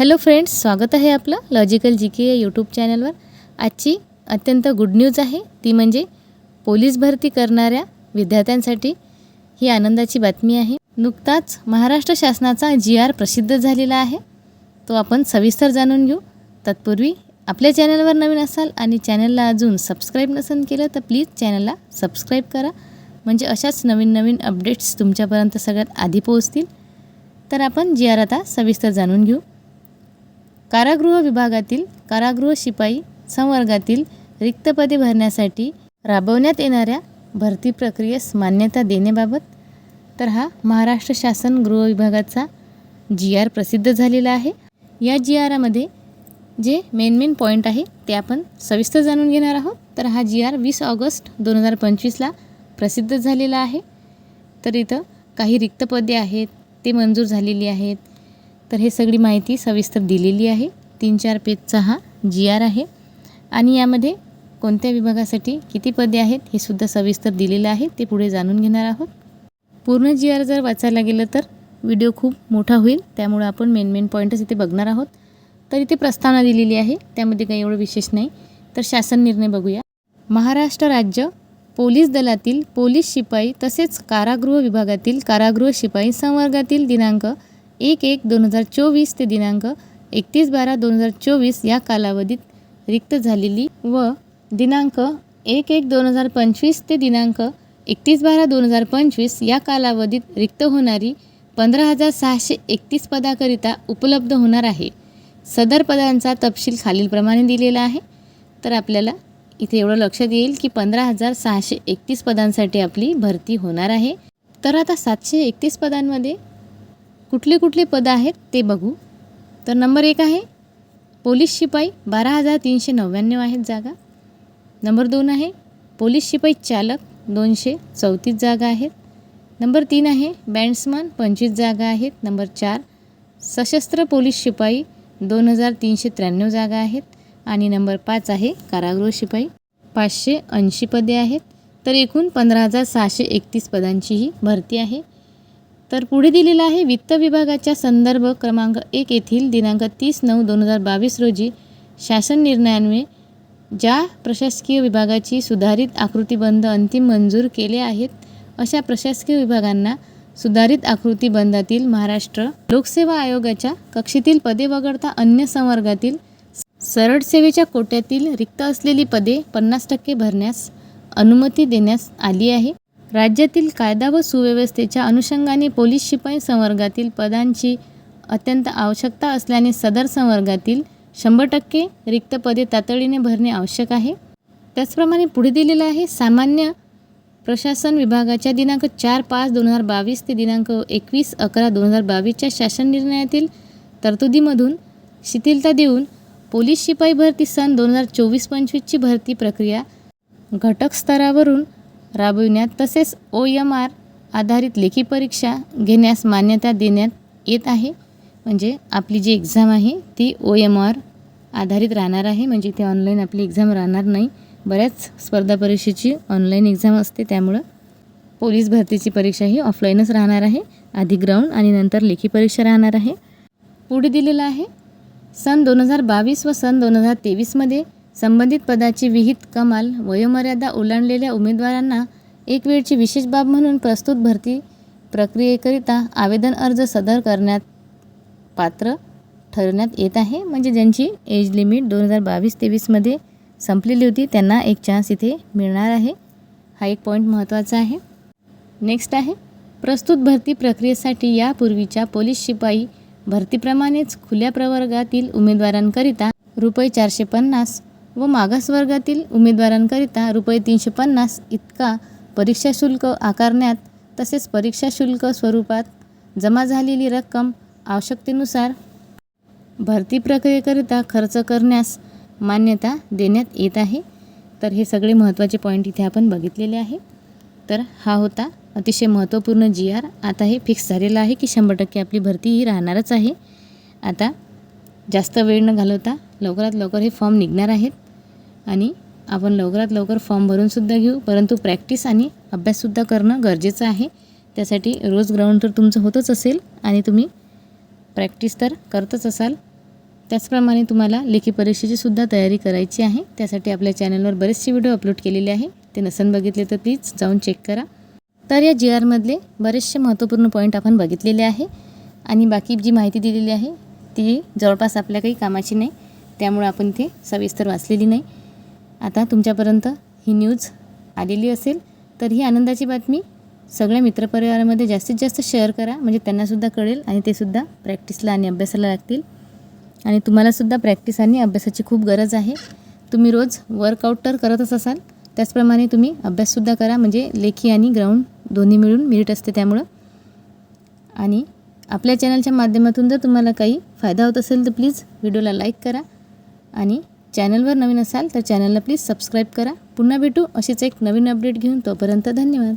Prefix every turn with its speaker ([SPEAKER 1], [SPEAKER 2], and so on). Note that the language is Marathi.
[SPEAKER 1] हॅलो फ्रेंड्स स्वागत आहे आपलं लॉजिकल जी के यूट्यूब चॅनलवर. आजची अत्यंत गुड न्यूज आहे ती म्हणजे पोलीस भरती करणाऱ्या विद्यार्थ्यांसाठी ही आनंदाची बातमी आहे. नुकताच महाराष्ट्र शासनाचा जी आर प्रसिद्ध झालेला आहे तो आपण सविस्तर जाणून घेऊ. तत्पूर्वी आपल्या चॅनलवर नवीन असाल आणि चॅनलला अजून सबस्क्राईब नसेल केलं तर प्लीज चॅनलला सबस्क्राईब करा. म्हणजे अशाच नवीन नवीन अपडेट्स तुमच्यापर्यंत सगळ्यात आधी पोहोचतील. तर आपण जी आर आता सविस्तर जाणून घेऊ. कारागृह विभागातील कारागृह शिपाई संवर्गातील रिक्त पदे भरण्यासाठी राबवण्यात येणाऱ्या भरती प्रक्रियेस मान्यता देण्याबाबत तर हा महाराष्ट्र शासन गृह विभागाचा जी आर प्रसिद्ध झालेला आहे. या जी आरामध्ये जे मेन मेन पॉईंट आहे ते आपण सविस्तर जाणून घेणार आहोत. तर हा जी आर वीस ऑगस्ट दोन हजार पंचवीसला प्रसिद्ध झालेला आहे. तर इथं काही रिक्त पदे आहेत ते मंजूर झालेली आहेत. तर हे सगळी माहिती सविस्तर दिलेली आहे. तीन चार पेजचा हा जी आर आहे. आणि यामध्ये कोणत्या विभागासाठी किती पदे आहेत हे सुद्धा सविस्तर दिलेलं आहे. ते पुढे जाणून घेणार आहोत. पूर्ण जी आर जर वाचायला गेलं तर व्हिडिओ खूप मोठा होईल. त्यामुळे आपण मेन मेन पॉईंटच इथे बघणार आहोत. तर इथे प्रस्तावना दिलेली आहे. त्यामध्ये काही एवढं विशेष नाही. तर शासन निर्णय बघूया. महाराष्ट्र राज्य पोलीस दलातील पोलीस शिपाई तसेच कारागृह विभागातील कारागृह शिपाई संवर्गातील दिनांक एक एक दोन हजार चोवीस ते दिनांक एकतीस बारा दोन हजार चोवीस या कालावधीत रिक्त झालेली व दिनांक एक एक दोन हजार पंचवीस ते दिनांक एकतीस बारा दोन हजार पंचवीस या कालावधीत रिक्त होणारी पंधरा हजार सहाशे एकतीस पदाकरिता उपलब्ध होणार आहे. सदर पदांचा तपशील खालीलप्रमाणे दिलेला आहे. तर आपल्याला इथे एवढं लक्षात येईल की पंधरा हजार सहाशे एकतीस पदांसाठी आपली भरती होणार आहे. तर आता सातशे एकतीस पदांमध्ये कुठले कुठले पदं आहेत ते बघू. तर नंबर एक आहे पोलीस शिपाई बारा हजार तीनशे नव्याण्णव आहेत जागा. नंबर दोन आहे पोलीस शिपाई चालक दोनशे चौतीस जागा आहेत. नंबर तीन आहे बँड्समन पंचवीस जागा आहेत. नंबर चार सशस्त्र पोलीस शिपाई दोन हजार तीनशे त्र्याण्णव जागा आहेत. आणि नंबर पाच आहे कारागृह शिपाई पाचशे ऐंशी पदे आहेत. तर एकूण पंधरा हजार सहाशे एकतीस पदांची ही भरती आहे. तर पुढे दिलेलं आहे वित्त विभागाच्या संदर्भ क्रमांक एक येथील दिनांक तीस नऊ दोन हजार बावीस रोजी शासन निर्णयान्वये ज्या प्रशासकीय विभागाची सुधारित आकृतीबंध अंतिम मंजूर केले आहेत अशा प्रशासकीय विभागांना सुधारित आकृतीबंधातील महाराष्ट्र लोकसेवा आयोगाच्या कक्षेतील पदे वगळता अन्य संवर्गातील सरळ सेवेच्या कोट्यातील रिक्त असलेली पदे पन्नास टक्के भरण्यास अनुमती देण्यास आली आहे. राज्यातील कायदा व सुव्यवस्थेच्या अनुषंगाने पोलीस शिपाई संवर्गातील पदांची अत्यंत आवश्यकता असल्याने सदर संवर्गातील शंभर टक्के रिक्त पदे तातडीने भरणे आवश्यक आहे. त्याचप्रमाणे पुढे दिलेलं आहे सामान्य प्रशासन विभागाच्या दिनांक चार पाच दोन हजार बावीस ते दिनांक एकवीस अकरा दोन हजार बावीसच्या शासन निर्णयातील तरतुदीमधून शिथिलता देऊन पोलीस शिपाई भरती सन दोन हजार चोवीस पंचवीसची भरती प्रक्रिया घटक स्तरावरून राबविण्यात तसेच ओ एम आर आधारित लेखी परीक्षा घेण्यास मान्यता देण्यात येत आहे. म्हणजे आपली जी एक्झाम आहे ती ओ एम आर आधारित राहणार आहे. म्हणजे ते ऑनलाईन आपली एक्झाम राहणार नाही. बऱ्याच स्पर्धा परीक्षेची ऑनलाईन एक्झाम असते. त्यामुळं पोलीस भरतीची परीक्षा ही ऑफलाईनच राहणार आहे. आधी ग्राउंड आणि नंतर लेखी परीक्षा राहणार आहे. पुढे दिलेलं आहे सन दोन हजार बावीस व सन दोन हजार तेवीसमध्ये संबंधित पदाची विहित कमाल वयोमर्यादा ओलांडलेल्या उमेदवारांना एक वेळची विशेष बाब म्हणून प्रस्तुत भरती प्रक्रियेकरिता आवेदन अर्ज सदर करण्यात पात्र ठरवण्यात येत आहे. म्हणजे ज्यांची एज लिमिट दोन हजार बावीस तेवीसमध्ये संपलेली होती त्यांना एक चान्स इथे मिळणार आहे. हा एक पॉईंट महत्त्वाचा आहे. नेक्स्ट आहे. प्रस्तुत भरती प्रक्रियेसाठी यापूर्वीच्या पोलीस शिपाई भरतीप्रमाणेच खुल्या प्रवर्गातील उमेदवारांकरिता रुपये चारशे पन्नास व मागासवर्गातील उमेदवारांकरिता रुपये तीनशे पन्नास इतका परीक्षा शुल्क आकारण्यात तसेच परीक्षा शुल्क स्वरूपात जमा झालेली रक्कम आवश्यकतेनुसार भरती प्रक्रियेकरिता खर्च करण्यास मान्यता देण्यात येत आहे. तर हे सगळे महत्त्वाचे पॉईंट इथे आपण बघितलेले आहे. तर हा होता अतिशय महत्त्वपूर्ण जी आर आता हे फिक्स झालेलं आहे की शंभर टक्के आपली भरती ही राहणारच आहे. आता जास्त वेळ न घालवता लवकरात लवकर हे फॉर्म निघणार आहेत आणि आपण लवकरात लवकर फॉर्म भरूनसुद्धा घेऊ परंतु प्रॅक्टिस आणि अभ्याससुद्धा करणं गरजेचं आहे. त्यासाठी रोज ग्राउंड तर तुमचं होतच असेल आणि तुम्ही प्रॅक्टिस तर करतच असाल. त्याचप्रमाणे तुम्हाला लेखी परीक्षेची सुद्धा तयारी करायची आहे. त्यासाठी आपल्या चॅनलवर बरेचसे व्हिडिओ अपलोड केलेले आहे. ते नसन बघितले तर प्लीज जाऊन चेक करा. तर या जी आरमधले बरेचसे महत्त्वपूर्ण पॉईंट आपण बघितलेले आहे. आणि बाकी जी माहिती दिलेली आहे ती जवळपास आपल्या काही कामाची नाही. त्यामुळे आपण इथे सविस्तर वाचलेली नाही. आता तुमच्यापर्यंत ही न्यूज आलेली असेल तर ही आनंदाची बातमी सगळ्या मित्रपरिवारामध्ये जास्तीत जास्त शेअर करा. म्हणजे त्यांनासुद्धा कळेल आणि ते सुद्धा प्रॅक्टिसला आणि अभ्यासाला लागतील. आणि तुम्हालासुद्धा प्रॅक्टिस आणि अभ्यासाची खूप गरज आहे. तुम्ही रोज वर्कआउट तर करतच असाल. त्याचप्रमाणे तुम्ही अभ्याससुद्धा करा. म्हणजे लेखी आणि ग्राउंड दोन्ही मिळून मेरिट असते त्यामुळं. आणि आपल्या चॅनलच्या माध्यमातून जर तुम्हाला काही फायदा होत असेल तर प्लीज व्हिडिओला लाईक करा. आणि चॅनलवर नवीन असाल तर चॅनलला प्लीज सबस्क्राईब करा. पुन्हा भेटू अशीच एक नवीन अपडेट घेऊन तोपर्यंत धन्यवाद.